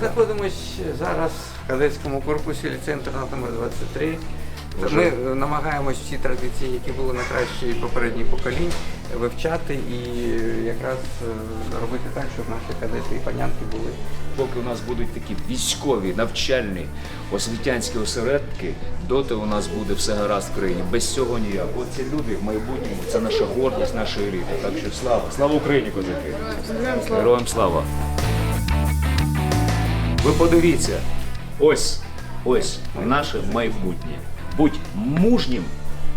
знаходимося зараз в кадетському корпусі ліцей-інтернат номер 23. Ми намагаємось всі традиції, які були на кращі попередніх поколінь, вивчати і якраз е, робити так, щоб наші кадети і панянки були. Поки у нас будуть такі військові, навчальні, освітянські осередки, доти у нас буде все гаразд в країні. Без цього ніяк. От ці люди в майбутньому це наша гордість, наша еліта. Так що слава, слава Україні, козаки! Героям слава! Ви подивіться, ось, ось наше майбутнє. Будь мужнім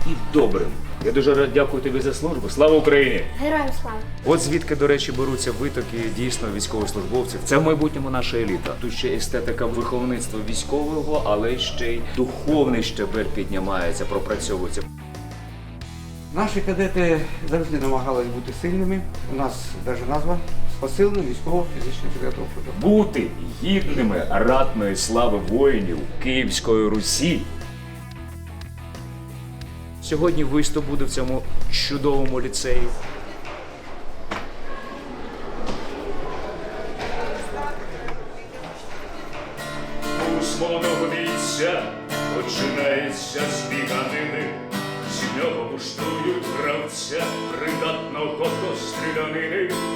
і добрим. Я дуже рад дякую тобі за службу. Слава Україні! Героям слава! От звідки, до речі, беруться витоки дійсно військовослужбовців. Це в майбутньому наша еліта. Тут ще естетика виховництва військового, але ще й духовний щебель піднімається, пропрацьовується. Наші кадети завжди намагались бути сильними. У нас навіть назва посилений військово-фізична підготовка. Бути гідними ратної слави воїнів Київської Русі. Сьогодні виступ буде в цьому чудовому ліцеї. Усмоного бійця починається з біганини. З нього пуштують гравця, придатного до стрілянини.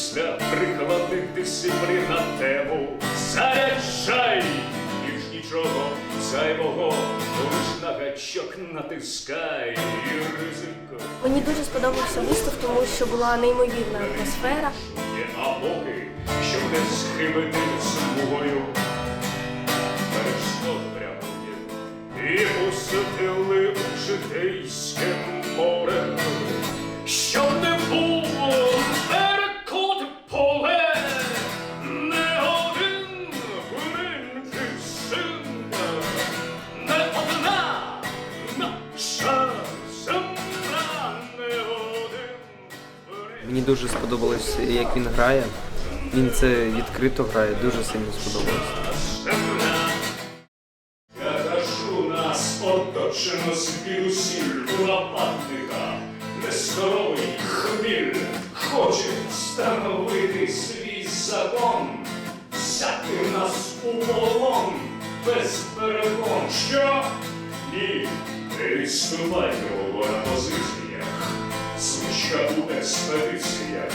Після прикладних дисциплін на тему заряджай! Ніж нічого зайвого, лиш на гачок натискай і ризико. Мені дуже сподобався виступ, тому що була неймовірна атмосфера. Є а поки, щоб не схибити смугою. Перейшло прямує і посадили у житейське море. Щоб не було Мені дуже сподобалось, як він грає. Він це відкрито грає, дуже сильно сподобалось. Нас оточено звідусіль лопатника, нездоровий хміль хоче встановити свій закон, взяти нас у полон без перекон. Що? Ні, не відступайте його на у експедиціях.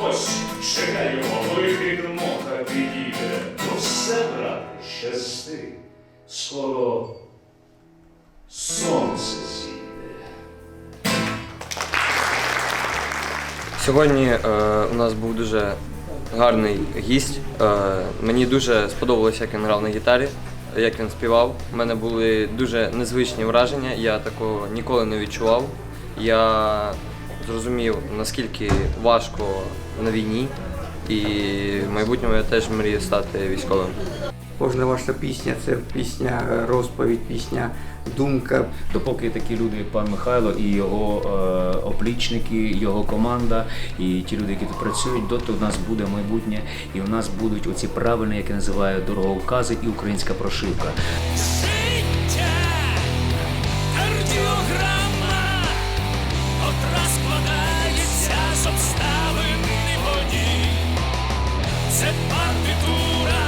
Ось чекаємо, коли підмога підійде. Ну все, брат, щасти. Скоро сонце зійде. Сьогодні е, у нас був дуже гарний гість. Е, мені дуже сподобалося, як він грав на гітарі, як він співав. У мене були дуже незвичні враження, я такого ніколи не відчував. Я зрозумів, наскільки важко на війні, і в майбутньому я теж мрію стати військовим. Кожна ваша пісня це пісня, е, розповідь, пісня, думка. Допоки такі люди, як пан Михайло, і його е, оплічники, його команда, і ті люди, які тут працюють, доти у нас буде майбутнє, і у нас будуть оці правильні, як я називаю, дороговкази і українська прошивка. це партитура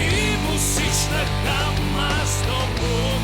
і музична гамма з тобою.